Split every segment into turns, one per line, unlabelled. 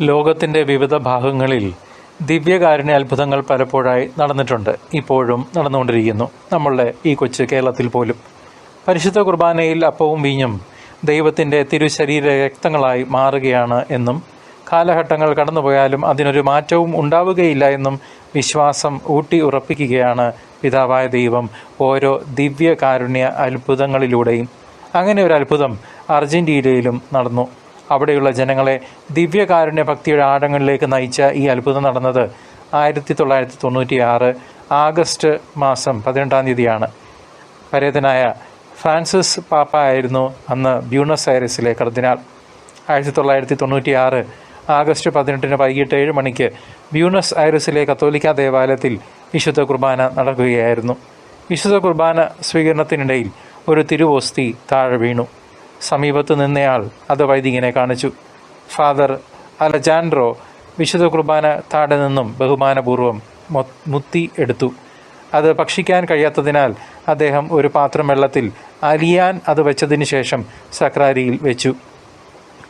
ലോകത്തിന്റെ വിവിധ ഭാഗങ്ങളിൽ ദിവ്യകാരുണ്യ അത്ഭുതങ്ങൾ പലപ്പോഴായി നടന്നിട്ടുണ്ട്. ഇപ്പോഴും നടന്നുകൊണ്ടിരിക്കുന്നു. നമ്മളുടെ ഈ കൊച്ചു കേരളത്തിൽ പോലും. പരിശുദ്ധ കുർബാനയിൽ അപ്പവും വീഞ്ഞും ദൈവത്തിന്റെ തിരുശരീര രക്തങ്ങളായി മാറുകയാണ് എന്നും കാലഘട്ടങ്ങൾ കടന്നുപോയാലും അതിനൊരു മാറ്റവും ഉണ്ടാവുകയില്ല എന്നും വിശ്വാസം ഊട്ടി ഉറപ്പിക്കുകയാണ് പിതാവായ ദൈവം ഓരോ ദിവ്യകാരുണ്യ അത്ഭുതങ്ങളിലൂടെയും. അങ്ങനെ ഒരു അത്ഭുതം അർജന്റീനയിലും നടന്നു. അവിടെയുള്ള ജനങ്ങളെ ദിവ്യകാരുണ്യ ഭക്തിയുടെ ആഴങ്ങളിലേക്ക് നയിച്ച ഈ അത്ഭുതം നടന്നത് ആയിരത്തി തൊള്ളായിരത്തി തൊണ്ണൂറ്റി ആറ് ആഗസ്റ്റ് മാസം പതിനെട്ടാം തീയതിയാണ്. പരേതനായ ഫ്രാൻസിസ് പാപ്പ ആയിരുന്നു അന്ന് ബ്യൂണസ് ഐറിസിലെ കർദിനാൾ. ആയിരത്തി തൊള്ളായിരത്തി തൊണ്ണൂറ്റി ആറ് ആഗസ്റ്റ് പതിനെട്ടിന് വൈകിട്ട് ഏഴ് മണിക്ക് ബ്യൂണസ് ഐറിസിലെ കത്തോലിക്ക ദേവാലയത്തിൽ വിശുദ്ധ കുർബാന നടക്കുകയായിരുന്നു. വിശുദ്ധ കുർബാന സ്വീകരണത്തിനിടയിൽ ഒരു തിരുവോസ്തി താഴെ വീണു. സമീപത്ത് നിന്നയാൾ അത് വൈദികനെ കാണിച്ചു. ഫാദർ അലജാൻഡ്രോ വിശുദ്ധ കുർബാന താടെ നിന്നും ബഹുമാനപൂർവം മുത്തി എടുത്തു. അത് ഭക്ഷിക്കാൻ കഴിയാത്തതിനാൽ അദ്ദേഹം ഒരു പാത്രം വെള്ളത്തിൽ അലിയാൻ അത് വെച്ചതിന് ശേഷം സക്രാരിയിൽ വെച്ചു.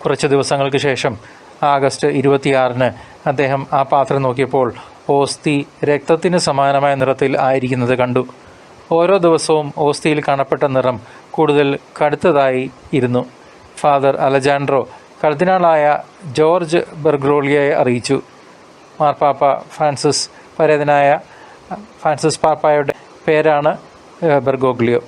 കുറച്ച് ദിവസങ്ങൾക്ക് ശേഷം ആഗസ്റ്റ് ഇരുപത്തിയാറിന് അദ്ദേഹം ആ പാത്രം നോക്കിയപ്പോൾ ഓസ്തി രക്തത്തിന് സമാനമായ നിറത്തിൽ ആയിരിക്കുന്നത് കണ്ടു. ഓരോ ദിവസവും ഓസ്തിയിൽ കാണപ്പെട്ട നിറം കൂടുതൽ കടുത്തതായി ഇരുന്നു. ഫാദർ അലജാൻഡ്രോ കർദിനാളായ ജോർജ് ബെർഗ്രോളിയയെ അറിയിച്ചു. മാർപ്പാപ്പ ഫ്രാൻസിസ് പരേതനായ ഫ്രാൻസിസ് പാപ്പായുടെ പേരാണ് ബെർഗോഗ്ലിയോ.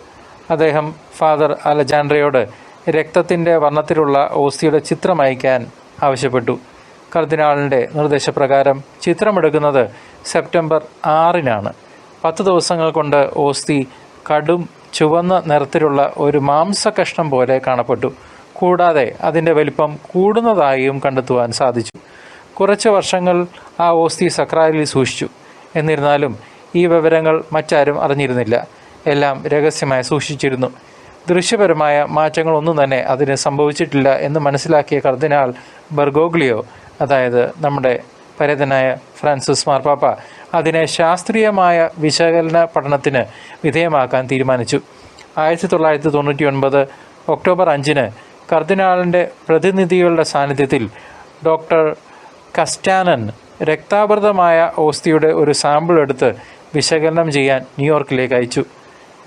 അദ്ദേഹം ഫാദർ അലജാൻഡ്രയോട് രക്തത്തിന്റെ വർണത്തിലുള്ള ഓസ്തിയുടെ ചിത്രം അയക്കാൻ ആവശ്യപ്പെട്ടു. കർദിനാളിന്റെ നിർദ്ദേശപ്രകാരം ചിത്രമെടുക്കുന്നത് സെപ്റ്റംബർ ആറിനാണ്. പത്ത് ദിവസങ്ങൾ കൊണ്ട് ഓസ്തി കടും ചുവന്ന നിറത്തിലുള്ള ഒരു മാംസകഷ്ണം പോലെ കാണപ്പെട്ടു. കൂടാതെ അതിന്റെ വലിപ്പം കൂടുന്നതായും കണ്ടെത്തുവാൻ സാധിച്ചു. കുറച്ച് വർഷങ്ങൾ ആ ഓസ്തി സക്രാരിൽ സൂക്ഷിച്ചു. എന്നിരുന്നാലും ഈ വിവരങ്ങൾ മറ്റാരും അറിഞ്ഞിരുന്നില്ല. എല്ലാം രഹസ്യമായി സൂക്ഷിച്ചിരുന്നു. ദൃശ്യപരമായ മാറ്റങ്ങളൊന്നും തന്നെ അതിന് സംഭവിച്ചിട്ടില്ല എന്ന് മനസ്സിലാക്കിയ കർദിനാൾ ബർഗോഗ്ലിയോ അതായത് നമ്മുടെ പരേതനായ ഫ്രാൻസിസ് മാർപ്പാപ്പ അതിനെ ശാസ്ത്രീയമായ വിശകലന പഠനത്തിന് വിധേയമാക്കാൻ തീരുമാനിച്ചു. ആയിരത്തി തൊള്ളായിരത്തി തൊണ്ണൂറ്റി ഒൻപത് ഒക്ടോബർ അഞ്ചിന് കർദിനാളിന്റെ പ്രതിനിധികളുടെ സാന്നിധ്യത്തിൽ ഡോക്ടർ കസ്റ്റാനൻ രക്താഭൃതമായ ഓസ്തിയുടെ ഒരു സാമ്പിൾ എടുത്ത് വിശകലനം ചെയ്യാൻ ന്യൂയോർക്കിലേക്ക് അയച്ചു.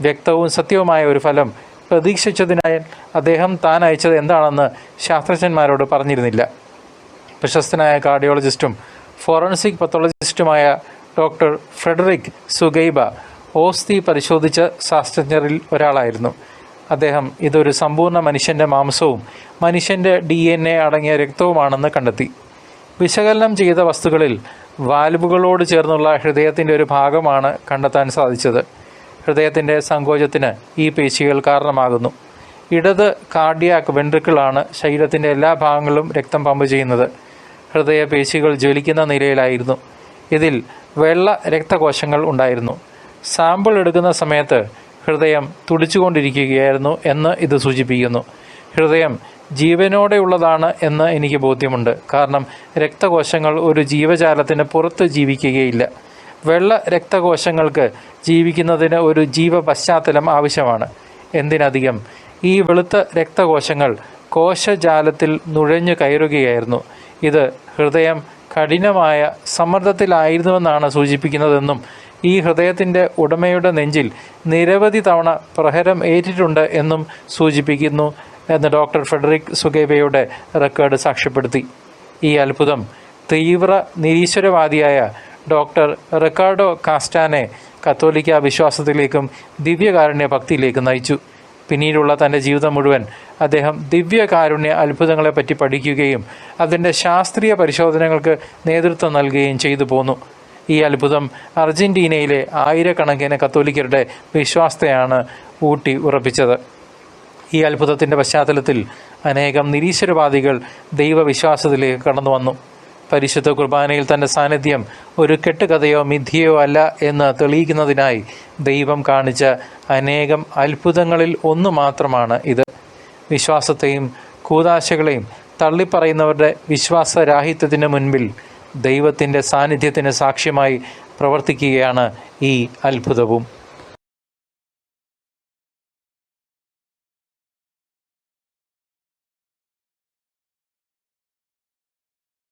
വ്യക്തവും സത്യവുമായ ഒരു ഫലം പ്രതീക്ഷിച്ചതിനാൽ അദ്ദേഹം താൻ അയച്ചത് എന്താണെന്ന് ശാസ്ത്രജ്ഞന്മാരോട് പറഞ്ഞിരുന്നില്ല. പ്രശസ്തനായ കാർഡിയോളജിസ്റ്റും ഫോറൻസിക് പത്തോളജിസ്റ്റുമായ ഡോക്ടർ ഫ്രെഡറിക് സുഗൈബ ഓസ്തി പരിശോധിച്ച ശാസ്ത്രജ്ഞരിൽ ഒരാളായിരുന്നു. അദ്ദേഹം ഇതൊരു സമ്പൂർണ മനുഷ്യന്റെ മാംസവും മനുഷ്യന്റെ ഡി എൻ എ അടങ്ങിയ രക്തവുമാണെന്ന് കണ്ടെത്തി. വിശകലനം ചെയ്ത വസ്തുക്കളിൽ വാൽവുകളോട് ചേർന്നുള്ള ഹൃദയത്തിന്റെ ഒരു ഭാഗമാണ് കണ്ടെത്താൻ സാധിച്ചത്. ഹൃദയത്തിന്റെ സങ്കോചത്തിന് ഈ പേശികൾ കാരണമാകുന്നു. ഇടത് കാർഡിയാക് വെൻട്രിക്കിളാണ് ശരീരത്തിന്റെ എല്ലാ ഭാഗങ്ങളിലും രക്തം പമ്പ് ചെയ്യുന്നത്. ഹൃദയ പേശികൾ ജ്വലിക്കുന്ന നിലയിലായിരുന്നു. ഇതിൽ വെള്ള രക്തകോശങ്ങൾ ഉണ്ടായിരുന്നു. സാമ്പിൾ എടുക്കുന്ന സമയത്ത് ഹൃദയം തുടിച്ചുകൊണ്ടിരിക്കുകയായിരുന്നു എന്ന് ഇത് സൂചിപ്പിക്കുന്നു. ഹൃദയം ജീവനോടെയുള്ളതാണ് എന്ന് എനിക്ക് ബോധ്യമുണ്ട്. കാരണം രക്തകോശങ്ങൾ ഒരു ജീവജാലത്തിന് പുറത്ത് ജീവിക്കുകയില്ല. വെള്ള രക്തകോശങ്ങൾക്ക് ജീവിക്കുന്നതിന് ഒരു ജീവ പശ്ചാത്തലം ആവശ്യമാണ്. എന്തിനധികം? ഈ വെളുത്ത രക്തകോശങ്ങൾ കോശജാലത്തിൽ നുഴഞ്ഞു കയറുകയായിരുന്നു. ഇത് ഹൃദയം കഠിനമായ സമ്മർദ്ദത്തിലായിരുന്നുവെന്നാണ് സൂചിപ്പിക്കുന്നതെന്നും ഈ ഹൃദയത്തിന്റെ ഉടമയുടെ നെഞ്ചിൽ നിരവധി തവണ പ്രഹരം ഏറ്റിട്ടുണ്ട് എന്നും സൂചിപ്പിക്കുന്നു എന്ന് ഡോക്ടർ ഫെഡറിക് സുഗേബയുടെ റെക്കോർഡ് സാക്ഷ്യപ്പെടുത്തി. ഈ അത്ഭുതം തീവ്ര നിരീശ്വരവാദിയായ ഡോക്ടർ റിക്കാർഡോ കാസ്റ്റാനെ കത്തോലിക്ക വിശ്വാസത്തിലേക്കും ദിവ്യകാരുണ്യ ഭക്തിയിലേക്കും നയിച്ചു. പിന്നീടുള്ള തന്റെ ജീവിതം മുഴുവൻ അദ്ദേഹം ദിവ്യകാരുണ്യ അത്ഭുതങ്ങളെപ്പറ്റി പഠിക്കുകയും അതിന്റെ ശാസ്ത്രീയ പരിശോധനകൾക്ക് നേതൃത്വം നൽകുകയും ചെയ്തു പോന്നു. ഈ അത്ഭുതം അർജന്റീനയിലെ ആയിരക്കണക്കിന് കത്തോലിക്കരുടെ വിശ്വാസത്തെയാണ് ഊട്ടി ഉറപ്പിച്ചത്. ഈ അത്ഭുതത്തിന്റെ പശ്ചാത്തലത്തിൽ അനേകം നിരീശ്വരവാദികൾ ദൈവവിശ്വാസത്തിലേക്ക് കടന്നു വന്നു പരിശുദ്ധ കുർബാനയിൽ തന്റെ സാന്നിധ്യം ഒരു കെട്ടുകഥയോ മിഥ്യയോ അല്ല എന്ന് തെളിയിക്കുന്നതിനായി ദൈവം കാണിച്ച അനേകം അത്ഭുതങ്ങളിൽ ഒന്ന് മാത്രമാണ് ഇത്. വിശ്വാസത്തെയും കൂതാശകളെയും തള്ളിപ്പറയുന്നവരുടെ വിശ്വാസരാഹിത്യത്തിന് മുൻപിൽ ദൈവത്തിന്റെ സാന്നിധ്യത്തിന് സാക്ഷ്യമായി പ്രവർത്തിക്കുകയാണ് ഈ അത്ഭുതവും.